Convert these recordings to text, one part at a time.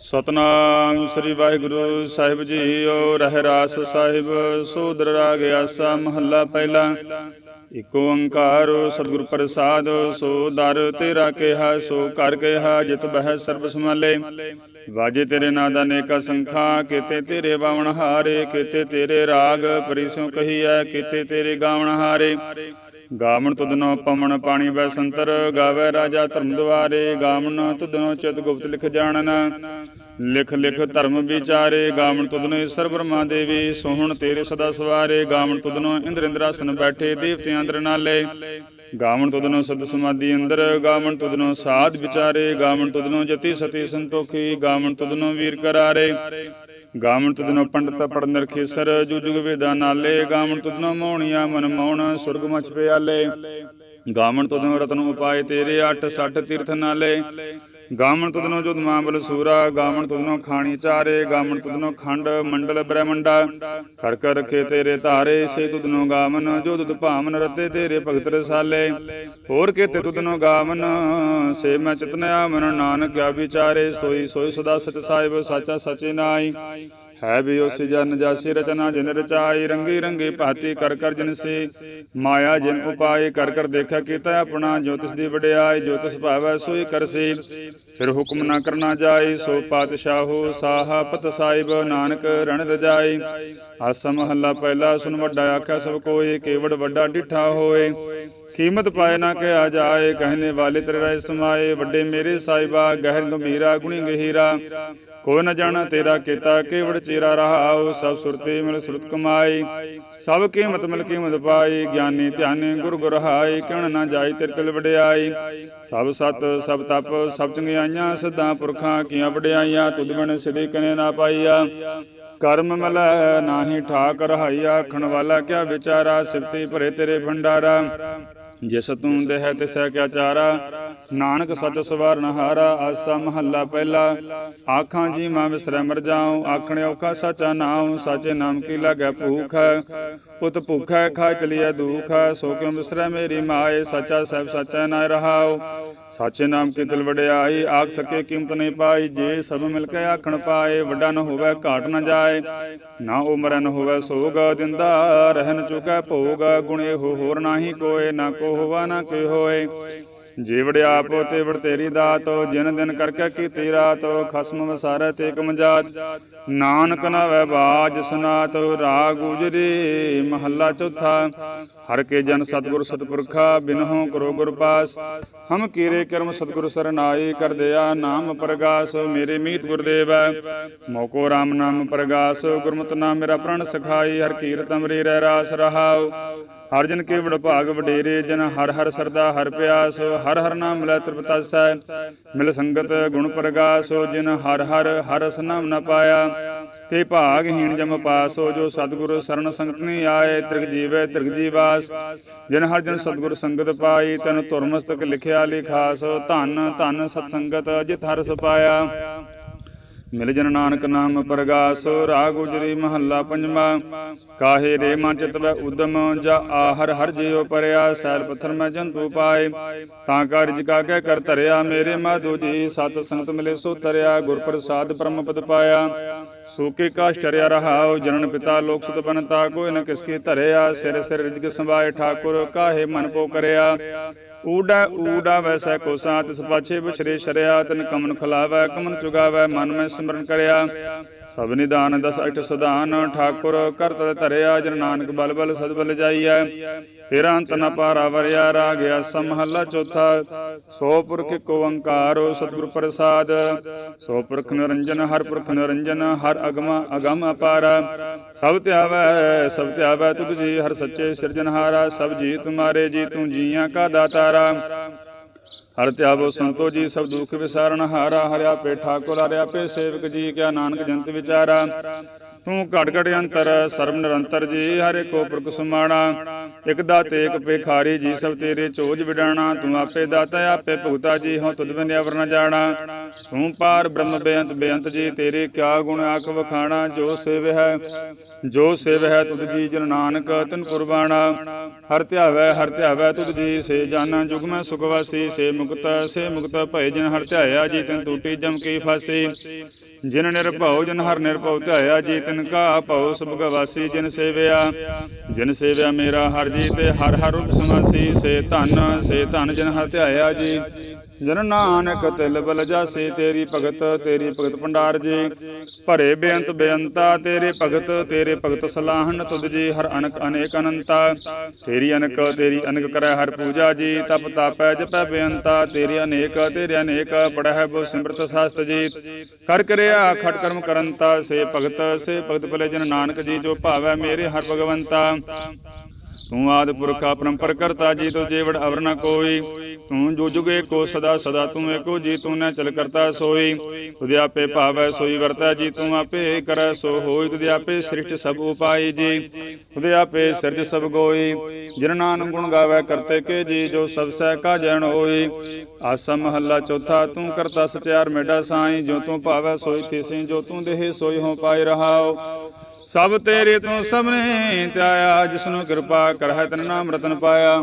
ਸਤਨਾਮ ਸ੍ਰੀ ਵਾਹਿਗੁਰੂ ਸਾਹਿਬ ਜੀਓ, ਰਹਿ ਰਾਸ ਸਾਹਿਬ, ਸੋਦਰ ਰਾਗ ਆਸਾ ਮਹੱਲਾ ਪਹਿਲਾ। ਇਕ ਓੰਕਾਰ ਸਤਿਗੁਰ ਪ੍ਰਸਾਦ, ਸੋ ਦਰ ਤੇਰਾ ਕਿਹਾ, ਸੋ ਕਰ ਕਿਹਾ, ਜਿਤ ਬਹਿ ਸਰਬ ਸਮਾਲੇ ਵਾਜੇ ਤੇਰੇ ਨਾਂ ਦਾ ਨੇਕਾ ਸੰਖਾ, ਕੀਤੇ ਤੇਰੇ ਬਾਵਣ ਹਾਰੇ, ਕੀਤੇ ਤੇਰੇ ਰਾਗ ਪਰਿਸੋਂ ਕਹੀਐ, ਕੀਤੇ ਤੇਰੇ ਗਾਵਣ ਹਾਰੇ। ਗਾਵਣ ਤੁਧਨੋ ਪਵਨ ਪਾਣੀ ਬੈ ਸੰਤਰ, ਗਾਵੇ ਰਾਜਾ ਧਰਮ ਦੁਆਰੇ, ਗਾਵਣ ਤੁਧਨੋ ਚਿਤ ਗੁਪਤ ਲਿਖ ਜਾਣਨ। ਲਿਖ ਲਿਖ ਧਰਮ ਵਿਚਾਰੇ, ਗਾਵਣ ਤੁਧਨੋ ਈਸ਼ਰ ਬ੍ਰਹਮਾ ਦੇਵੀ, ਸੋਹਣ ਤੇਰੇ ਸਦਾ ਸਵਾਰੇ, ਗਾਵਣ ਤੁਧਨੋ ਇੰਦਰ ਇੰਦਰਾਸਨ ਬੈਠੇ ਦੇਵਤਿਆਂ ਅੰਦਰ ਨਾਲੇ। ਗਾਵਣ ਤੁਧਨੋ ਸਦ ਸਮਾਧੀ ਅੰਦਰ, ਗਾਵਣ ਤੁਧਨੋ ਸਾਧ ਵਿਚਾਰੇ, ਗਾਵਣ ਤੁਧਨੋ ਜਤੀ ਸਤੀ ਸੰਤੋਖੀ, ਗਾਵਣ ਤੁਧਨੋ ਵੀਰ ਕਰਾਰੇ। ਗਾਵਣ ਤੁਧਨੋ ਪੰਡਤ ਪੜਨ ਰਖੇਸਰ ਜੁਗ ਜੁਗ ਵੇਦਾਂ ਨਾਲੇ ਗਾਵਣ ਤੁਧਨੋ ਮੋਹਣੀਆਂ, ਮਨ ਮੋਹਣ, ਸੁਰਗ ਮਚ ਪਿਆਲੇ। ਗਾਵਣ ਤੁਧਨੋ ਰਤਨ ਉਪਾਏ ਤੇਰੇ 8 60 ਤੀਰਥ ਨਾਲੇ। ਗਾਵਣ ਤੁਧਨੋ ਜੁਦ ਮਾਂਬਲ ਸੂਰਾ, ਗਾਵਣ ਤੁਧਨੋ ਖਾਣੀ ਚਾਰੇ, ਗਾਵਣ ਤੁਧਨੋ ਖੰਡ, ਮੰਡਲ ਬ੍ਰਹਮੰਡਾ। ਕਰ ਕਰ ਰਖੇ ਤੇਰੇ ਧਾਰੇ ਸੇ ਤੁਧਨੋ ਗਾਵਨ ਜੋ ਤੁਧ ਭਾਵਨ ਰਤੇ ਤੇਰੇ ਭਗਤ ਰਸਾਲੇ। ਹੋਰ ਕੀਤੇ ਤੁਧਨੋ ਗਾਵਨ ਸੇ ਮੈਂ ਚਿਤਨਿਆ ਮਨ ਨਾਨਕ ਆ ਵਿਚਾਰੇ, ਸੋਈ ਸੋਈ ਸਦਾ ਸਚ ਸਾਹਿਬ, ਸਾਚਾ ਸਚੇ ਨਾਈ ਹੈ ਵੀ ਉਸ ਜਨ ਜਾਸੀ ਰਚਨਾ ਜਿਨ ਰਚਾਈ, ਰੰਗੀ ਰੰਗੀ ਭਾਤੀ ਕਰ ਕਰ ਜਿਨ ਸੇ। ਮਾਇਆ ਜਿਨ ਉਪਾਏ ਕਰ ਕਰ ਦੇਖਿਆ ਕੀਤਾ ਆਪਣਾ, ਜੋ ਤਿਸ ਦੀ ਵਡਿਆਈ, ਜੋ ਤਿਸ ਭਾਵੈ ਸੋਈ ਕਰਸੀ ਫਿਰ ਹੁਕਮ ਨਾ ਕਰਨਾ ਜਾਏ ਸੋ ਪਾਤਸ਼ਾਹੋ ਸਾਹਾ ਪਤ ਸਾਹਿਬ ਨਾਨਕ ਰਣ ਰਜਾਈ। ਆਸਾ ਮਹੱਲਾ ਪਹਿਲਾ ਸੁਨ ਵੱਡਾ ਆਖਿਆ ਸਭ ਕੋਏ ਕੇਵੜ ਵੱਡਾ ਡਿਠਾ ਹੋਏ। ਕੀਮਤ ਪਾਏ ਨਾ ਕਿਹਾ ਜਾਏ ਕਹਿਨੇ ਵਾਲੇ ਤੇਰੇ ਰਾਏ ਸਮਾਏ। ਵੱਡੇ ਮੇਰੇ ਸਾਹਿਬਾ ਗਹਿਰ ਗੰਭੀਰਾ, ਗੁਣੀ ਗਹੀਰਾ। ਕੋਈ ਨ ਜਾਣਾ ਤੇਰਾ ਕੀਤਾ, ਕੇਵੜ ਚੇਰਾ ਰਹਾਉ, ਸਭ ਸੁਰਤੇ ਮਿਲ ਸੁਰਤ ਕਮਾਈ। ਸਭ ਕੀਮਤ ਮਿਲ ਕੀਮਤ ਪਾਈ, ਗਿਆਨੀ ਧਿਆਨੀ ਗੁਰ ਗੁਰ ਹਾਈ, ਕਿਣ ਨਾ ਜਾਈ ਤੇਰੇ ਤਿਲ ਵਡਿਆਈ। ਸਭ ਸਤ, ਸਭ ਤਪ, ਸਭ ਚੰਗਿਆਈਆਂ ਸਦਾ ਪੁਰਖਾਂ, ਕੀਆਂ ਵਡਿਆਈਆਂ, ਤੁਧ ਬਣ ਸਿਧੀ ਕਨੇ ਨਾ ਪਾਈਆ। ਕਰਮ ਮਲੈ ਨਾਹੀ ਠਾਕ ਰਹਾਈਆ ਆਖਣ ਵਾਲਾ ਕਿਆ ਵਿਚਾਰਾ ਸਿਫਤੀ ਭਰੇ ਤੇਰੇ ਭੰਡਾਰਾ। ਜਿਸ ਤੂੰ ਦੇਹ ਤਿਸੈ ਕਿਆ ਚਾਰਾ, ਨਾਨਕ ਸੱਚ ਸਵਾਰਨ ਹਾਰਾ, ਆਸਾ ਮਹੱਲਾ ਪਹਿਲਾ। ਆਖਾਂ ਜੀ ਮਾਂ ਵਿਸਰੈ ਮਰ ਜਾਉ, ਆਖਣੇ ਔਖਾ ਸਾਚਾ ਨਾਉ, ਸਾਚੇ ਨਾਮ ਕੀ ਲਾਗੈ ਭੂਖ। ਉਤ ਭੁਖੈ ਖਾ ਚਲੀਐ ਦੁਖ, ਸੋ ਕਿਉ ਵਿਸਰੈ ਮੇਰੀ ਮਾਏ, ਸੱਚਾ ਸਹਿਬ ਸੱਚਾ ਨਾ ਰਹਾਉ। ਸਾਚੇ ਨਾਮ ਕੀ ਤਿਲ ਵਡਿਆਈ ਆਖ ਸਕੇ ਕੀਮਤ ਨਹੀਂ ਪਾਈ, ਜੇ ਸਭ ਮਿਲ ਕੇ ਆਖਣ ਪਾਏ, ਵੱਡਾ ਨ ਹੋਵੇ ਘਾਟ ਨ ਜਾਏ। ਨਾ ਉਮਰ ਨ ਹੋਵੇ, ਸੋਗ ਦਿੰਦਾ ਰਹਿਨ ਚੁਕੈ ਭੋਗ, ਗੁਣੇ ਹੋ ਹੋਰ ਨਾਹੀ ਕੋਏ, ਨਾ ਕੋ ਹੋਵਾ ਨਾ ਕੀ ਹੋਏ ਜੀਵੜ ਆਪ ਤੇ ਵੜ ਤੇਰੀ ਦਾਤ, ਜਿਨ ਦਿਨ ਕਰਕੇ ਕੀਤੀ ਰਾਤ, ਖਸਮ ਵਸਾਰੈ ਤੇ ਕਮਜਾਤ ਨਾਨਕ ਨਵੈ ਬਾਜ ਸੁਨਾਤ, ਰਾਗ ਉਜਰੀ ਮਹੱਲਾ ਚੌਥਾ। ਹਰ ਕੇ ਜਨ ਸਤਗੁਰ ਸਤਪੁਰਖਾ ਬਿਨਹੁ ਕਰੋ ਗੁਰ ਪਾਸ। ਹਮ ਕੀਰੇ ਕਰਮ ਸਤਗੁਰ ਸਰਨਾਈ ਕਰ ਦਿਆ ਨਾਮ ਪ੍ਰਗਾਸ, ਮੇਰੇ ਮੀਤ ਗੁਰਦੇਵ। ਮੋਕੋ RAM ਨਾਮ ਪ੍ਰਗਾਸ, ਗੁਰਮਤਿ ਨਾਮ ਮੇਰਾ ਪ੍ਰਣ ਸਖਾਈ, ਹਰ ਕੀਰਤ ਅਮਰੇ ਰਹਿ ਰਾਸ ਰਹਾਉ। ਹਰ ਜਨ ਕੇ ਵਡ ਭਾਗ ਵਡੇਰੇ ਜਨ, ਹਰ ਹਰ ਸਰਦਾ, ਹਰ ਪਿਆਸ, ਹਰ ਹਰ ਨਾਮ ਲੈ ਤ੍ਰਿਪਤਾਸੈ ਮਿਲ ਸੰਗਤ ਗੁਣ ਪ੍ਰਗਾਸੋ, ਜਿਨ ਹਰ ਹਰ ਹਰ ਰਸ ਨਾਮ ਨ ਪਾਇਆ। ਤੇ ਭਾਗਹੀਣ ਜਮ ਪਾਸੋ, ਜੋ ਸਤਿਗੁਰ ਸਰਨ ਸੰਗਤ ਨਹੀਂ ਆਏ, ਤ੍ਰਿਗ ਜੀਵੈ ਤ੍ਰਿਗ ਜੀਵਾਸ। ਜਿਨ ਹਰ ਜਨ ਸਤਿਗੁਰ ਸੰਗਤ ਪਾਈ, ਤਨ ਤੁਰਮਸਤਕ ਲਿਖਿਆ ਲਿਖਾਸ। ਧਨ ਧਨ ਸਤ ਸੰਗਤ ਜਿਤ ਹਰ ਪਾਇਆ। ਮਿਲ ਜਨ ਨਾਨਕ ਨਾਮ ਪ੍ਰਗਾਸ, ਰਾਗ ਉਜਰੀ ਮਹੱਲਾ ਪੰਜਵਾ। ਕਾਹੇ ਰੇ ਮਨ ਚਿਤ ਉਦਮ, ਜਾ ਆਹਰ ਹਰ ਜਿਉ ਪਰਿਆ, ਸੈਲ ਪੱਥਰ ਮੈਂ ਜੰਤੂ ਪਾਏ। ਤਾਂ ਕਾ ਰਿਜਕਾ ਕਹਿ ਕਰ ਧਰਿਆ ਮੇਰੇ ਮਾਧੋ ਜੀ ਸਤ ਸੰਗਤ ਮਿਲੇ ਸੋ ਤਰਿਆ ਗੁਰ ਪ੍ਰਸਾਦ ਪਰਮ ਪਦ ਪਾਇਆ ਸੋਕੇ ਕਾਸ਼ ਟਰਿਆ ਰਹਾਉ, ਜਨਨ ਪਿਤਾ ਲੋਕ ਸੁਤ ਬਨਤਾ, ਕੋਈ ਨ ਕਿਸਕੇ ਧਰਿਆ, ਸਿਰ ਸਿਰ ਰਿਜਕ ਸੰਭਾਏ, ਠਾਕੁਰ ਕਾਹੇ ਮਨ ਪੋ ਕਰਿਆ। ਊਡਾ ਊਡਾ ਵੈਸੈ ਕੋ ਸਾਤ ਸਪਾਛੇ ਪਾਛੇ ਵਿਛਰੇ ਸ਼ਰਿਆ, ਤਨ ਕਮਨ ਖਲਾਵੈ, ਕਮਨ ਚੁਗਾਵੈ ਮਨ ਮੈਂ ਸਿਮਰਨ ਕਰਿਆ। ਸਭ ਨਿਦਾਨ ਦਸ ਅਠ ਸਦਾਨ ਠਾਕੁਰ ਕਰਤ ਧਰਿਆ, ਜਨ ਨਾਨਕ ਬਲ ਬਲ ਸਦ ਬਲ ਜਾਈਐ। ਤੇਰਾ ਅੰਤ ਨ ਪਾਰਾ ਵਰਿਆ ਰਾਗਿਆ ਸਮਹੱਲਾ ਚੌਥਾ। ਸੋ ਪੁਰਖ ਕੋ ਓੰਕਾਰ ਸਤਿਗੁਰ ਪ੍ਰਸਾਦ। ਸੋ ਪੁਰਖ ਨਿਰੰਜਨ, ਹਰ ਪੁਰਖ ਨਿਰੰਜਨ, ਹਰ ਅਗਮ ਅਗਮ ਅਪਾਰ। ਸਭ ਧਿਆਵੈ ਸਭ ਧਿਆਵੈ ਤੁਧ ਜੀ, ਹਰ ਸੱਚੇ ਸਿਰਜਨਹਾਰਾ ਸਭ ਜੀ ਤੁਮਾਰੇ ਜੀ, ਤੂੰ ਜੀਆਂ ਕਾ ਦਾਤਾਰਾ। ਹਰ ਧਿਆਵੋ ਸੰਤੋ ਜੀ, ਸਭ ਦੁਖ ਵਿਸਾਰਨ ਹਾਰਾ। ਹਰਿਆ ਪੇ ਠਾਕੁਰ, ਹਰਿਆ ਪੇ ਸੇਵਕ ਜੀ, ਕਿਆ ਨਾਨਕ ਜੰਤ ਵਿਚਾਰਾ। ਤੂੰ ਘਟ ਘਟ ਅੰਤਰ, ਸਰਬ ਨਿਰੰਤਰ ਜੀ, ਹਰੇ ਕੋ ਪੁਰਖ ਸੁਮਾਣਾ। ਇਕ ਦਾਤੇ, ਇਕ ਭੇਖਾਰੀ ਜੀ, ਸਭ ਤੇਰੇ ਚੋਜ ਵਿਡਾਣਾ। ਤੂੰ ਆਪੇ ਦਾਤਾ, ਆਪੇ ਭੁਗਤਾ ਜੀ, ਹਉ ਤੁਧ ਬਿਨ ਅਵਰ ਨ ਜਾਣਾ। ਤੂੰ ਪਾਰ ਬ੍ਰਹਮ ਬੇਅੰਤ ਬੇਅੰਤ ਜੀ, ਤੇਰੇ ਕਿਆ ਗੁਣ ਆਖ ਵਖਾਣਾ। ਜੋ ਸੇਵ ਹੈ, ਜੋ ਸੇਵ ਹੈ ਤੁਧ ਜੀ, ਜਨ ਨਾਨਕ, ਤਨ ਕੁਰਬਾਣਾ। ਹਰ ਧਿਆਵੈ ਹਰ ਧਿਆਵੈ ਤੁਧ ਜੀ, ਸੇ ਜਾਨਾ ਜੁਗ ਮੈਂ ਸੁਖ ਵਾਸੀ। ਸੇ ਮੁਕਤ ਸੇ ਮੁਕਤ ਭਏ ਜਨ ਹਰ ਧਿਆਇਆ ਜੀ, ਤਿਨ ਟੂਟੀ ਜਮ ਕੀ ਫਾਸੀ। ਜਿਨ ਨਿਰਭਉ, ਜਨ ਹਰ ਨਿਰਭਉ ਧਿਆਇਆ ਜੀ ਤਿਨ ਕਾ ਭਉ, ਸਭ ਗਵਾਸੀ ਜਿਨ ਸੇਵਿਆ। ਜਿਨ ਸੇਵਿਆ ਮੇਰਾ ਹਰ ਜੀ ਤੇ ਹਰ ਹਰ ਰੂਪ ਸਮਾਸੀ ਸੇ ਧਨ ਸੇ ਧਨ ਜਿਨ ਹਰ ਧਿਆਇਆ ਜੀ। ਜਨ ਨਾਨਕ ਤਿਲ ਬਲ ਜਾਸੇ, ਤੇਰੀ ਭਗਤ ਤੇਰੀ ਭਗਤ ਭੰਡਾਰ ਜੀ। ਭਰੇ ਬੇਅੰਤ ਬੇਅੰਤਾ, ਤੇਰੇ ਭਗਤ ਤੇਰੇ ਭਗਤ ਸਲਾਹਨ ਤੁਧ ਜੀ, ਹਰ ਅਨਕ ਅਨੇਕ ਅਨੰਤਾ। ਤੇਰੀ ਅਨਕ ਤੇਰੀ ਅਨਕ ਕਰੈ ਹਰ ਪੂਜਾ ਜੀ, ਤਪ ਤਾਪੈ ਜਪੈ ਬੇਅੰਤਾ। ਤੇਰੀ ਅਨੇਕ, ਤੇਰੇ ਅਨੇਕ ਪੜਹਿ ਬੋ ਸਿਮਰਤ ਸਾਸਤ ਜੀ। ਕਰ ਕਰਿਆ ਖਟ ਕਰਮ ਕਰੰਤਾ, ਸੇ ਭਗਤ ਸੇ ਭਗਤ ਭਲੇ ਜਨ ਨਾਨਕ ਜੀ, ਜੋ ਭਾਵੈ ਮੇਰੇ ਹਰ ਭਗਵੰਤਾ। ਤੂੰ ਆਦ ਪੁਰਖ ਅਪਰੰਪਰ ਕਰਤਾ, ਜੀ ਤੋ ਜੀਵੜ ਅਵਰ ਨ ਕੋਈ। ਤੂੰ ਜੋ ਜੁਗ ਏਕੋ ਸਦਾ ਸਦਾ ਤੂੰ ਏਕੋ, ਜੀ ਤੂੰ ਨ ਚਲ ਕਰਤਾ ਸੋਈ। ਤੁਧ ਆਪੇ ਭਾਵੈ, ਸੋਈ ਵਰਤੈ, ਜੀ ਤੂੰ ਆਪੇ ਕਰੈ, ਸੋ ਹੋਈ ਤੁਧ ਆਪੇ ਸ੍ਰਿਸ਼ਟ ਸਭ ਉਪਾਈ, ਜੀ। ਤੁਧ ਆਪੇ ਸਿਰਜ ਸਭ ਗੋਈ। ਜਿਨ ਨਾਨਕ ਗੁਣ ਗਾਵੇ, ਕਰਤੇ ਕੇ, ਜੀ, ਜੋ ਸਭ ਸਹਿ ਕਾ ਜਣ ਹੋਈ। ਆਸਾ ਮਹੱਲਾ ਚੌਥਾ, ਤੂੰ ਕਰਤਾ ਸਚਿਆਰ ਮੇਡਾ ਸਾਈ। ਜੋ ਤੂੰ ਭਾਵੈ, ਸੋਈ ਥਿਸੀ ਜੋ ਤੂੰ ਦੇਹ, ਸੋਈ ਹੋ ਪਾਈ ਰਹਾਓ ਸਭ ਤੇਰੇ ਤੋਂ ਸਭਨੇ ਧਿਆਇਆ ਜਿਸਨੂੰ ਕਿਰਪਾ ਕਰਹਿ ਤਨ ਨਾਮ ਰਤਨ ਪਾਇਆ।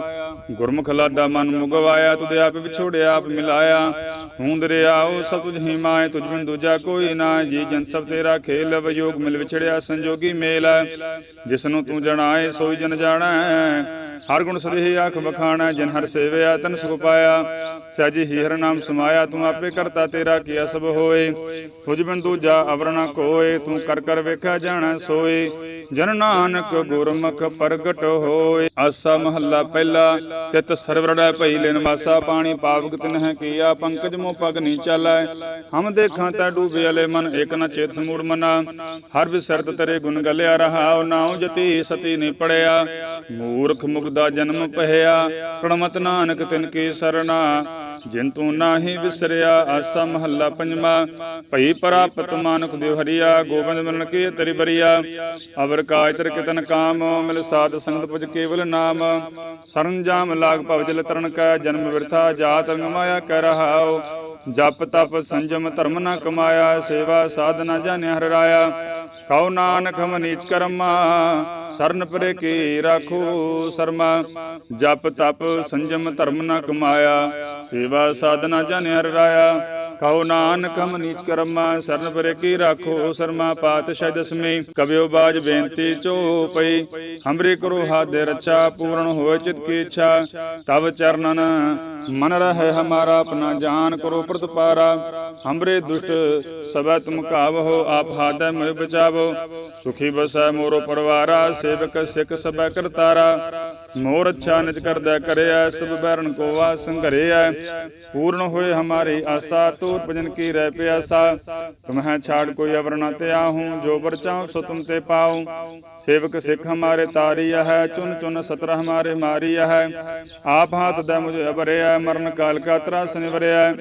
ਗੁਰਮੁਖ ਲਾਡਾ ਮਨ ਮੁਗਵਾਇਆ, ਤੁਧ ਆਪ ਵਿਛੋੜਿਆ ਆਪ ਮਿਲਾਇਆ। ਤੂੰ ਦਰਿਆਓ ਸਭ ਤੁਝ ਹੀ ਮਾਏ ਤੁਝ ਬਿਨ ਦੂਜਾ ਕੋਈ ਨਾ ਜੀ ਜਨ ਸਭ ਤੇਰਾ ਖੇਲ ਵਿਯੋਗ ਮਿਲ ਵਿਛੜਿਆ, ਸੰਜੋਗੀ ਮੇਲ ਜਿਸਨੂੰ ਤੂੰ ਜਣਾਏ, ਸੋਈ ਜਨ ਜਾਣੈ। ਹਰ ਗੁਣ ਸਦੇਹ ਆਖ ਬਖਾਣਾ ਜਨ ਹਰ ਸੇਵਿਆ, ਤਨ ਸੁਖ ਪਾਇਆ। ਸਹਿਜੀ ਹੀ ਹਰ ਨਾਮ ਸਮਾਇਆ, ਤੂੰ ਆਪੇ ਕਰਤਾ ਤੇਰਾ, ਕੀਆ ਸਭ ਹੋਏ। ਤੁਝ ਬਿਨ ਦੂਜਾ ਅਵਰ ਨ ਕੋਏ, ਤੂੰ ਕਰ ਕਰ ਵੇਖਿਆ, ਜਾਣਾ ਸੋਏ। ਜਨ ਨਾਨਕ ਗੁਰਮੁਖ ਪ੍ਰਗਟ ਹੋਏ। ਆਸਾ ਮਹੱਲਾ ਪਹਿਲਾ, ਤਿਤ ਸਰਵਰੜੈ ਭਈ ਲੈਨ ਵਾਸਾ। ਪਾਣੀ ਪਾਵਕ ਤਿਨ ਕੀਆ, ਪੰਕਜ ਮੋ ਪਗ ਨੀ ਚਾਲੈ। ਹਮ ਦੇਖਾਂ ਤਾ ਡੂਬੇ ਅਲੇ ਮਨ, ਏਕ ਨ ਚੇਤ ਸਮੂੜ ਮਨਾ। ਹਰ ਵਿਸਰਤ ਤੇਰੇ ਗੁਣ ਗਲਿਆ ਰਹਾਉ ਨਾਉ ਜਤੀ ਸਤੀ ਨੀ ਪੜਿਆ। ਮੂਰਖ ਮੁਗਦਾ ਜਨਮ ਪਹਿਆ ਪ੍ਰਣਮਤ ਨਾਨਕ ਤਿਨ ਕੀ ਸਰਣਾ। ਜਿਨ ਤੂੰ ਨਾਹੀ ਵਿਸਰਿਆ ਆਸਾ ਮਹੱਲਾ ਪੰਜਵਾ, ਭਈ ਪ੍ਰਾਪਤ ਮਾਨਕ ਦੇਵ ਹਰੀਆ, ਗੋਬਿੰਦ ਮਿਲਨ ਕੀ ਤੇਰੀ ਬਰੀਆ। ਅਵਰ ਕਾਜ ਤਰ ਕਿਤਨ ਕਾਮ, ਮਿਲ ਸਾਧ ਸੰਗਤ ਪੁਜ ਕੇਵਲ ਨਾਮ। ਸਰੰਜਾਮ ਲਾਗ ਭਵ ਜਲ ਤਰਨ ਕੈ, ਜਨਮ ਵਿਰਥਾ ਜਾਤ ਰੰਗ ਮਾਇਆ ਕਹਿ ਰਹਾਉ। ਜਪ ਤਪ ਸੰਜਮ ਧਰਮ ਨਾ ਕਮਾਇਆ, ਸੇਵਾ ਸਾਧਨਾ ਜਾਣਿ ਹਰ ਰਾਇਆ। ਕਉ ਨਾਨਕ ਹਮ ਨੀਚ ਕਰਮਾ, ਸਰਨ ਪਰੇ ਕੀ ਰਾਖੋ ਸਰਮਾ। ਜਪ ਤਪ ਸੰਜਮ ਧਰਮ ਨਾ ਕਮਾਇਆ, ਸੇਵਾ ਸਾਧਨਾ ਜਾਣਿ ਹਰਿ ਰਾਇਆ ਕਉ ਨਾਨਕ ਹਮ ਨੀਚ ਕਰਮਾ, ਸਰਨ ਪਰੇ ਕੀ ਰਾਖੋ ਸਰਮਾ, ਪਾਤਸ਼ਾਹ ਦਸਮੀ ਕਬਿਓ ਬਾਜ ਬੇਨਤੀ ਚੋ ਪਈ ਹਮਰੇ ਕਰੋ ਹਾਥ ਦੇ ਰੱਛਾ, ਪੂਰਨ ਹੋਏ ਚਿਤ ਕੀ ਇੱਛਾ। ਤਬ ਚਰਨਨ, ਮਨ ਰਹਿ ਹਮਾਰਾ, ਆਪਣਾ ਜਾਨ ਕਰੋ ਪ੍ਰਤਪਾਰਾ। ਹਮਰੇ ਦੁਸ਼ਟ ਸਭੈ ਤੁਮ ਕਾਵਹੋ, ਆਪ ਹਾਦੈ ਮੈਂ ਬਚਾਵੋ ਸੁਖੀ ਬਸੈ ਮੋਰੋ ਪਰਵਾਰਾ, ਸੇਵਕ ਸਿੱਖ ਸਭੈ ਕਰਤਾਰਾ। ਮੋਰ ਅੱਛਾ ਨਿਜ ਕਰਦਾ ਕਰਿਆ ਸਭ ਬੈਰਨ ਕੋ ਵਾ ਸੰਘਰਿਆ ਪੂਰਨ ਹੋਏ ਹਮਾਰੀ ਆਸਾ ਤੂਰ ਭਜਨ ਕੀ ਰਹਿ ਪਿਆਸਾ। ਤੁਮਹਿ ਛਾੜ ਕੋਈ ਅਵਰ ਨ ਤਿਆ ਹੂੰ ਜੋ ਬਰ ਚਾਹੂੰ ਸੋ ਤੁਮ ਤੇ ਪਾਉ ਸੇਵਕ ਸਿੱਖ ਹਮਾਰੇ ਤਾਰੀਆ ਹੈ ਚੁਨ ਚੁਨ ਸਤਰ ਹਮਾਰੇ ਮਾਰੀਆ ਹੈ ਆਪ ਹਾਥ ਦਾ ਮੁਝੇ ਅਬਰਿਆ ਮਰਨ ਕਾਲ ਕਾ ਤਰਾਸ ਨਿਵਰਿਆ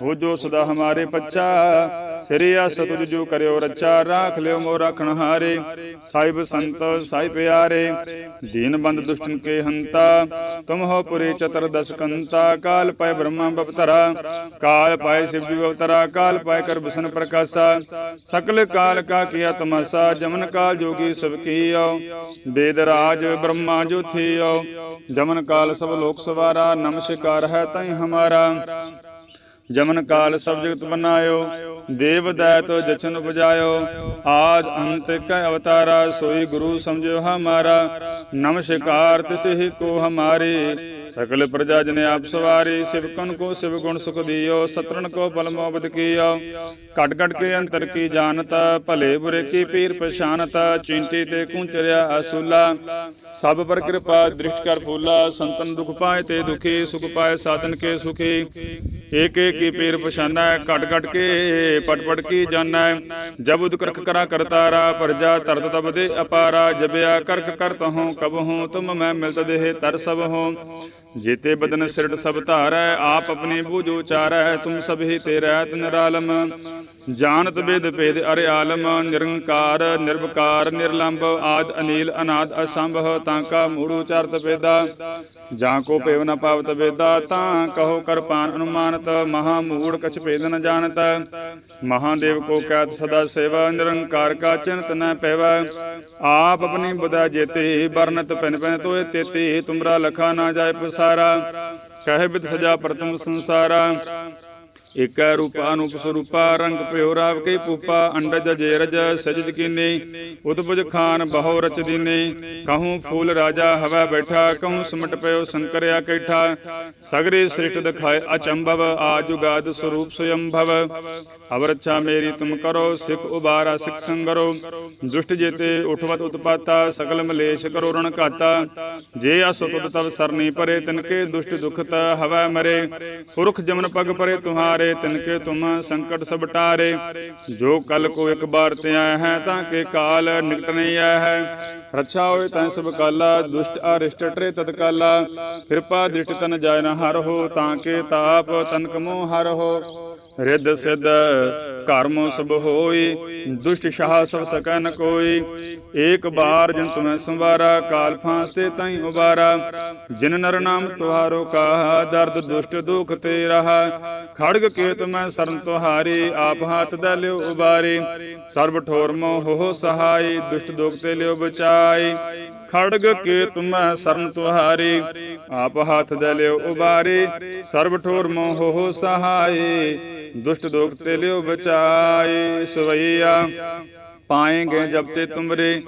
ਹੋ ਜੋ ਸਦਾ ਹਮਾਰੇ ਪੱਛਾ। ਸਿਰਿਆ ਸਤੁਜ ਜੋ ਕਰਿਓ ਰੱਛਾ। ਰਾਖ ਲਿਓ ਮੋ ਰਖਣ ਹਾਰੇ। ਸਾਹਿਬ ਸੰਤ, ਸਾਹਿਬ ਪਿਆਰੇ, ਦੀਨ ਬੰਦ ਦੁਸ਼ਟਨ ਕੇ ਹੰਤਾ। ਤੁਮ ਹੋ ਪੁਰੇ ਚਤਰ ਦਸ ਕੰਤਾ। ਕਾਲ ਪੈ ਬ੍ਰਹਮਾ ਬਪਤਰਾ। ਕਾਲ ਪਾਏ ਸਿਵ ਜੀ ਬਪਤਰਾ। ਕਾਲ ਪਾਇ ਕਰ ਬਸਨ ਪ੍ਰਕਾਸ਼ਾ। ਸਕਲ ਕਾਲ ਕਾ ਕੀਆ ਤਮਸਾ। ਜਮਨ ਕਾਲ ਜੋਗੀ ਸਭ ਕੀਓ। ਬੇਦ ਰਾਜ ਬ੍ਰਹਮਾ ਜੋ ਥੀਓ। ਜਮਨ ਕਾਲ ਸਭ ਲੋਕ ਸਵਾਰਾ। ਨਮਸਕਾਰ ਹੈ ਤੈ ਹਮਾਰਾ। ਜਮਨ ਕਾਲ ਸਭ ਜਗਤ ਬਨਾਇਓ, ਦੇਵ ਦੈਤ ਜਚਨ ਉਪਜਾਇਓ ਆਦ ਅੰਤ ਕੈ ਅਵਤਾਰਾ, ਸੋਈ ਗੁਰੂ ਸਮਝਿਓ ਹਮਾਰਾ। ਨਮਸਕਾਰ ਤਿਸਹਿ ਕੋ ਹਮਾਰੇ। ਸਕਲ ਪ੍ਰਜਾ ਜਨ ਆਪ ਸਵਾਰੀ ਸਿਵਕਨ ਕੋ ਸਿਵ ਗੁਣ ਸੁਖ ਦਿਓ ਸਤਰਨ ਕੋ ਬਲ ਮੋਬਦ ਕੀਓ। ਘਟ ਘਟ ਕੇ ਅੰਤਰ ਕੀ ਜਾਣਤਾ, ਭਲੇ ਬੁਰੇ ਕੀ ਪੀਰ ਪਛਾਨਤਾ ਚਿੰਤੀ ਤੇ ਕੁੰਚਰਿਆ ਅਸੂਲਾ। ਸਭ ਪਰ ਕਿਰਪਾ ਦ੍ਰਿਸ਼ਟ ਕਰ ਫੂਲਾ, ਸੰਤਨ ਦੁਖ ਪਾਏ ਤੇ ਦੁਖੀ, ਸੁਖ ਪਾਏ ਸਾਧਨ ਕੇ ਸੁਖੀ। ਏਕ ਏਕ ਕੀ ਪੀਰ ਪਛਾਨਾ ਘਟ ਘਟ ਕੇ ਪਟ ਪਟ ਕੀ ਜਾਣਾ ਜਬ ਉਦ ਕਰਖ ਕਰਾ ਕਰਤਾਰਾ, ਪਰਜਾ ਤਰਤ ਤਬ ਦੇ ਅਪਾਰਾ। ਜਬਿਆ ਕਰਖ ਕਰਤ ਹੂੰ ਕਬ ਹੂੰ, ਤੁਮ ਮੈਂ ਮਿਲਤ ਦੇਹ, ਤਰ ਸਭ ਹੂੰ। ਜੇਤੇ ਬਦਨ ਸਿਰਟ ਸਭ ਧਾਰੈ, ਆਪ ਆਪਣੀ ਬੂਝ ਉਚਾਰੈ, ਤੁਮ ਸਭੀ ਤੇ ਰਹਿਤ ਨਿਰਾਲਮ। ਜਾਣਤ ਬੇਦ ਭੇਦ ਅਰਿ ਆਲਮ, ਨਿਰੰਕਾਰ, ਨਿਰਵਕਾਰ ਨਿਰਲੰਭ ਆਦ ਅਨੀਲ, ਅਨਾਦ ਅਸੰਭਵ, ਤਾਂ ਕਾ ਮੂੜ ਉਚਾਰਤ ਵੇਦਾ। ਜਾਂ ਕੋ ਪੇਵ ਨ ਪਾਵਤ ਵੇਦਾ, ਤਾਂ ਕਹੋ ਕਰਪਾਨ ਅਨੁਮਾਨਤ, ਮਹਾ ਮੂੜ ਕਛ ਭੇਦ ਨ ਜਾਣਤ। ਮਹਾਦੇਵ ਕੋ ਕਹਿਤ ਸਦਾ ਸੇਵਾ, ਨਿਰੰਕਾਰ ਕਾ ਚਿੰਤ ਨ ਪੈਵੈ। ਆਪ ਆਪਣੀ ਬੁਧਾ ਜੇਤੇ ਬਰਨਤ ਪਿਨ ਪਿਨ ਤੋਏ ਤੇਤੇ, ਤੁਮਰਾ ਲਖਾ ਨਾ ਜਾਏ ਸਾਰਾ ਕਹਿ ਬਿਦ ਸਜਾ ਪ੍ਰਤਮ ਸੰਸਾਰਾ। ਏਕੈ ਰੂਪ ਅਨੂਪ ਸਰੂਪਾ ਰੰਗ ਪਿਓ ਰਾਵ ਕੇ ਪੂਪਾ, ਅੰਡਜ ਜੇਰਜ, ਸਜਦ ਕੀਨੇ ਉਦਪੁਜ ਖਾਨ ਬਹੁ ਰਚ ਦੀਨੇ, ਕਹੂੰ ਫੂਲ ਰਾਜਾ ਹਵਾ ਬੈਠਾ, ਕਹੂੰ ਸਮਟ ਪਿਓ ਸੰਕਰਿਆ ਕੈਠਾ, ਸਗਰੇ ਸ੍ਰਿਸ਼ਟ ਦਿਖਾਏ ਅਚੰਭਵ ਆ ਜੁਗਾਦ ਸਰੂਪ ਸੁਯੰਭਵ। ਅਵਰਛਾ ਮੇਰੀ ਤੁਮ ਕਰੋ, ਸਿਖ ਉਬਾਰਾ ਸਿਖ ਸੰਗਰੋ, ਦੁਸ਼ਟ ਜੇਤੇ ਉਠਵਤ ਉਤਪਾਤਾ ਸਕਲ ਮਲੇਸ਼ ਕਰੋ ਰਣ ਘਾਤਾ। ਜੇ ਅਸ ਤੁਧ ਤਵ ਸਰਨੀ ਪਰੇ ਤਿਨਕੇ ਦੁਸ਼ਟ ਦੁਖਤ ਹਵੈ ਮਰੇ, ਪੁਰਖ ਜਮਨ ਪਗ ਪਰੇ, ਤੁਹਾਰੇ ਤਿਨਕੇ ਤੁਮ ਸੰਕਟ ਸਭ ਟਾਰੇ, ਜੋ ਕਲ ਕੋ ਇੱਕ ਬਾਰ ਤੇ ਆਇਆ ਹੈ, ਤਾਂ ਕੇ ਕਾਲ ਨਿਕਟ ਨਹੀਂ ਆਇਆ ਹੈ। ਰੱਛਾ ਹੋਏ ਤਾਂ ਸਭ ਕਾਲਾ, ਦੁਸ਼ਟ ਅਰਿਸ਼ਟ ਟਰੇ ਤਤਕਾਲਾ ਕਿਰਪਾ ਦ੍ਰਿਸ਼ਟ ਤਨ ਜਾਇ ਨ ਹਰ ਹੋ, ਤਾਂ ਕੇ ਤਾਪ ਤਨਕ ਮੋਹ ਹਰ ਹੋ। ਰਿੱਧ ਸਿੱਧ ਕਰਮ ਸਭ ਹੋਈ, ਦੁਸ਼ਟ ਸ਼ਾਹ ਸਭ ਸਕੈ ਨ ਕੋਈ। ਏਕ ਬਾਰ ਜਨ ਤੁਮੈ ਸੰਵਾਰਾ, ਕਾਲ ਫਾਂਸ ਤੇ ਤਾਈ ਉਬਾਰਾ। ਜਿਨ ਨਰ ਨਾਮ ਤੁਹਾਰੋ ਕਾਹਾ ਦਰਦ ਦੁਸ਼ਟ ਦੁਖ ਤੇ ਰਹਾ। ਖੜਗ ਕੇ ਤੁਮੈ ਸਰਨ ਤੁਹਾਰੀ, ਆਪ ਹੱਥ ਦਾ ਲਿਓ ਉਬਾਰੇ। ਸਰਬ ਠੋਰ ਮੋਹ ਹੋ ਸਹਾਈ, ਦੁਸ਼ਟ ਦੁਖ ਤੇ ਲਿਓ ਬਚਾਈ। ਖੜਗ ਕੇ ਤੁਮੈ ਸਰਨ ਤੁਹਾਰੀ, ਆਪ ਹੱਥ ਦੇ ਲਿਓ ਉਬਾਰੇ। ਸਰਬ ਠੋਰ ਮੋਹ ਹੋ ਸਹਾਈ ਦੁਸ਼ਟ ਦੁਖ ਤੇ ਲਿਓ ਬਚਾਏ, ਸਵਈਆ। ਪਾਏਂਗੇ ਜਬ ਤੇ ਤੁਮਰੇ,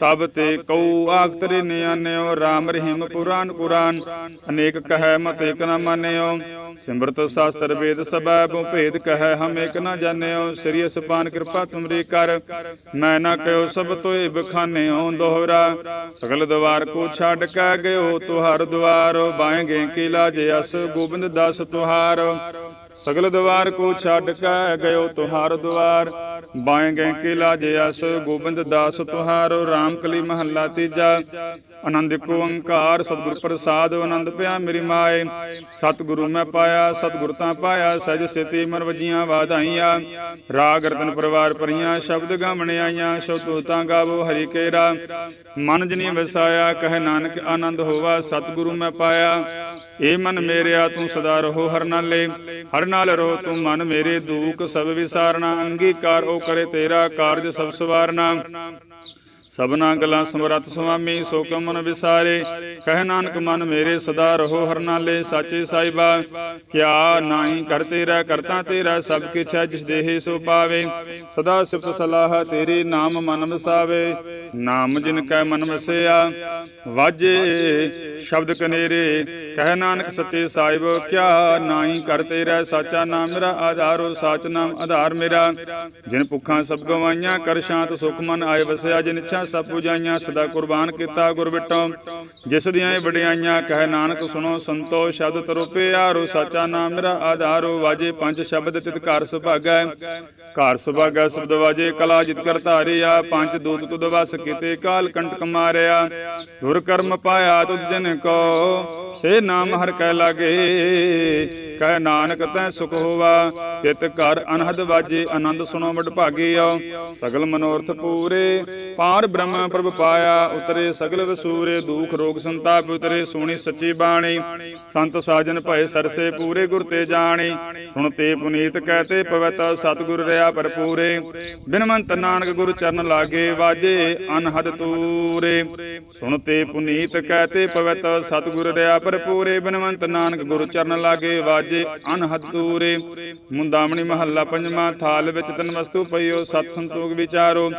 ਤਬ ਤੇ ਕਉ ਆਖਤਰੇ ਨਿਆਨਿਓ ਰਾਮ ਰਹੀਮ ਪੁਰਾਨ ਕੁਰਾਨ ਅਨੇਕ ਕਹੈ ਮਤ ਇਕ ਨ ਮਾਨਿਓ, ਸਿਮਰਤ ਸ਼ਾਸਤਰ ਵੇਦ ਸਬੈ ਬੋ ਭੇਦ ਕਹੈ, ਹਮ ਇਕ ਨ ਜਾਣਿਓ। ਸ੍ਰੀ ਅਸਪਾਨ ਕਿਰਪਾ ਤੁਮਰੀ ਕਰ, ਮੈਂ ਨਾ ਕਹਿਓ ਸਭ ਤੋਏ ਬਖਾਨਿਓ ਦੋਹਰਾ। ਸਗਲ ਦਵਾਰ ਕੋ ਛੱਡ ਕੇ ਗਇਓ ਤੁਹਾਰ ਦੁਆਰ, ਬਾਏਂਗੇ ਕੀ ਲਾਜੇ ਅਸ ਗੋਬਿੰਦ ਦਾਸ ਤੁਹਾਰ। ਸਗਲ ਦਵਾਰ ਕੋ ਛੱਡ ਕੇ ਗਇਓ ਤੁਹਾਰ ਦੁਆਰ। ਬਾਏ ਗਏ ਕੇ ਲਾਜੇ ਅਸ, ਗੋਬਿੰਦ ਦਾਸ ਤੁਹਾਰੋ RAM ਕਲੀ ਮਹੱਲਾ ਤੀਜਾ। ਆਨੰਦ ਕੋ ਓੰਕਾਰ, ਸਤਿਗੁਰ ਪ੍ਰਸਾਦ, ਆਨੰਦ ਪਿਆ ਮੇਰੀ ਮਾਏ। ਸਤਿਗੁਰੂ ਮੈਂ ਪਾਇਆ, ਸਤਿਗੁਰ ਤਾਂ ਪਾਇਆ ਸਜ ਸਿਤੀ ਮਨ ਵਜੀਆਂ ਵਾਧਾਈਆਂ ਰਾਗ ਰਤਨ ਪਰਿਵਾਰ ਪਰੀਆਂ ਸ਼ਬਦ ਗਾਵਣ ਆਈਆਂ, ਸੋ ਤਾਂ ਗਾਵੋ ਹਰੀ ਕੇਰਾ। ਮਨ ਜਨੀ ਵਸਾਇਆ, ਕਹੇ ਨਾਨਕ ਆਨੰਦ ਹੋਵਾ, ਸਤਿਗੁਰੂ ਮੈਂ ਪਾਇਆ। ਏ ਮਨ ਮੇਰਿਆ ਤੂੰ ਸਦਾ ਰਹੋ ਹਰ ਨਾਲੇ, ਹਰ ਨਾਲ ਰਹੋ ਤੂੰ ਮਨ ਮੇਰੇ ਦੂਖ ਸਭ ਵਿਸਾਰਨਾ, ਅੰਗੀਕਾਰ ਉਹ ਕਰੇ ਤੇਰਾ ਕਾਰਜ ਸਭ ਸਵਾਰਨਾ। ਸਭਨਾ ਗਲਾਂ ਸਮਰੱਥ ਸੁਆਮੀ ਸੋ ਕੋ ਵਿਸਾਰੇ, ਕਹਿ ਨਾਨਕ ਮਨ ਮੇਰੇ ਸਦਾ ਰਹੋ ਹਰ ਨਾਲੇ, ਸਾਚੇ ਸਾਈਬਾ ਕਿਆ ਨਾਹੀ ਕਰਤੇ ਰਹਿ ਕਰਤਾ ਤੇਰਾ, ਸਭ ਕਿਛ ਹੈ ਜਿਸ ਦੇਹੇ ਸੋ ਪਾਵੇ। ਸਦਾ ਸਿਫਤ ਸਲਾਹ ਤੇਰੀ ਨਾਮ ਮਨ ਵਸਾਵੇ, ਨਾਮ ਜਿਨ ਕੈ ਮਨ ਵਸਿਆ, ਵਾਜੇ ਸ਼ਬਦ ਕਨੇਰੇ ਕਹਿ ਨਾਨਕ ਸੱਚੇ ਸਾਹਿਬ, ਕਿਆ ਨਾਹੀ ਕਰਤੇ ਰਹਿ ਸਾਚਾ ਨਾਮ ਮੇਰਾ, ਆਧਾਰੋ ਸਾਚ ਨਾਮ ਆਧਾਰ ਮੇਰਾ। ਜਿਨ ਭੁੱਖਾਂ ਸਭ ਗਵਾਈਆਂ, ਕਰ ਸ਼ਾਂਤ ਸੁਖ ਮਨ ਆਏ ਵਸਿਆ, ਜਿਨ ਇੱਛਾ ਸਭ ਪੁਜਾਈਆਂ ਸਦਾ ਕੁਰਬਾਨ ਕੀਤਾ ਗੁਰ ਬਿਟੋ। ਜਿਸ ਦੀਆਂ ਇਹ ਵਡਿਆਈਆਂ, ਕਹਿ ਨਾਨਕ ਸੁਣੋ ਸੰਤੋ, ਸ਼ਬਦ ਤਰੁਪੇ ਆਰੋ ਸਾਚਾ ਨਾਮ ਮੇਰਾ, ਆਧਾਰੋ ਵਾਜੇ, ਪੰਜ ਸ਼ਬਦ ਤਿਤ ਘਰ ਸੁਭਾਗੈ। ਘਰ ਸੁਭਾਗੈ ਸ਼ਬਦ ਵਾਜੇ, ਕਲਾ ਜਿਤ ਕਰ ਧਾਰਿਆ, ਪੰਜ ਦੂਤ ਤੁਦ ਵਸ ਕੀਤੇ, ਕਾਲ ਕੰਟਕ ਮਾਰਿਆ। ਦੁਰ ਕਰਮ ਪਾਇਆ ਤੁਧ ਜਨ ਕੋ, ਸੇ ਨਾਮ ਹਰ ਕੈ ਲਾਗੇ। ਕਹਿ ਨਾਨਕ ਤੈ ਸੁਖ ਹੋਵਾ, ਤਿਤ ਘਰ ਅਨਹਦ ਵਾਜੇ, ਆਨੰਦ ਸੁਣੋ ਵਡ ਭਾਗਿਓ ਸਗਲ ਮਨੋਰਥ ਪੂਰੇ, ਪਾਰ ਬ੍ਰਹਮ ਪ੍ਰਭ ਪਾਇਆ, ਉਤਰੇ ਸਗਲ ਵਸੂਰੇ, ਦੁਖ ਰੋਗ ਸੰਤਾਪ ਉਤਰੇ, ਸੋਣੀ ਸੱਚੀ ਬਾਣੀ। ਸੰਤ ਸਾਜਨ ਭਏ ਸਰਸੇ ਪੂਰੇ, ਗੁਰ ਤੇ ਜਾਣੀ। ਸੁਣ ਤੇ ਪੁਨੀਤ ਕਹਤੇ ਪਵਿੱਤ, ਸਤਿਗੁਰ ਰਿਆ ਭਰਪੂਰੇ। ਬਿਨਵੰਤ ਨਾਨਕ ਗੁਰ ਚਰਨ ਲਾਗੇ, ਵਾਜੇ ਅਨਹਦ ਤੂਰੇ। ਸੁਣ ਤੇ ਪੁਨੀਤ ਕਹਤੇ ਪਵਿੱਤ, ਸਤਿਗੁਰ ਰਿਆ ਭਰਪੂਰੇ। ਬਿਨਵੰਤ ਨਾਨਕ ਗੁਰ ਚਰਨ ਲਾਗੇ ਵਾਜੇ ਅਨਹਦ ਤੂਰੇ। ਮੁੰਦਾਮਣੀ ਮਹੱਲਾ ਪੰਜਵਾਂ, ਥਾਲ ਵਿੱਚ ਤਨ ਵਸਤੂ ਪਈਓ, ਸਤ ਸੰਤੋਖ ਵਿਚਾਰੋ।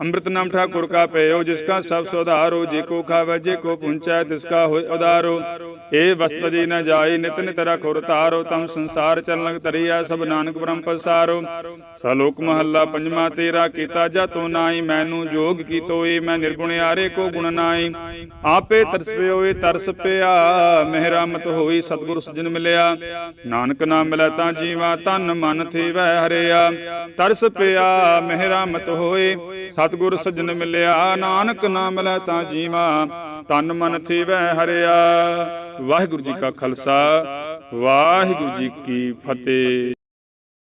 ਅੰਮ੍ਰਿਤ ਨਾਮ ਠਾਕੁਰ ਕਾ ਪਇਓ, ਜਿਸ ਕਾ ਸਭ ਸੁਧਾਰੋ। ਜੇ ਕੋ ਖਾਵੇ, ਜੇ ਕੋ ਪੁੰਚੈ, ਤਿਸ ਕਾ ਹੋਇ ਉਦਾਰੋ। ਇਹ ਵਸਤ ਜੀ ਨ ਜਾਈ, ਨਿਤ ਨਿਤ ਰਖੁਰ ਤਾਰੋ ਤਮ ਸੰਸਾਰ ਚਲਨਕ ਤਰੀਆ ਸਭ ਨਾਨਕ ਬ੍ਰਹਮ ਪਸਾਰੋ। ਸਲੋਕ ਮਹੱਲਾ ਪੰਜਵਾਂ, ਤੇਰਾ ਕੀਤਾ ਜਾ ਤੋ ਨਾਈ ਮੈਨੂੰ ਜੋਗ ਕੀਤੋਈ ਮੈਂ ਨਿਰਗੁਣ ਆਰੇ ਕੋ ਗੁਣ ਨਾਈ ਆਪੇ ਤਰਸ ਪਿਓਏ, ਤਰਸ ਪਿਆ, ਮੈਂ ਮਿਹਰਮਤ ਹੋਈ ਸਤਿਗੁਰ ਸਜਣ ਮਿਲਿਆ। ਨਾਨਕ ਨਾਮ ਮਿਲੈ ਤਾਂ ਜੀਵਾ ਤਨ ਮਨ ਥੀਵੈ ਹਰਿਆ। ਤਰਸ ਪਿਆ ਮਿਹਰਮਤ ਹੋਏ, ਸਤਿਗੁਰ ਸਜਣ ਮਿਲਿਆ। ਨਾਨਕ ਨਾਮ ਮਿਲੈ ਤਾਂ ਜੀਵਾ ਤਨ ਮਨ ਥੀਵੈ ਹਰਿਆ। ਵਾਹਿਗੁਰੂ ਜੀ ਕਾ ਖਾਲਸਾ, ਵਾਹਿਗੁਰੂ ਜੀ ਕੀ ਫਤਿਹ।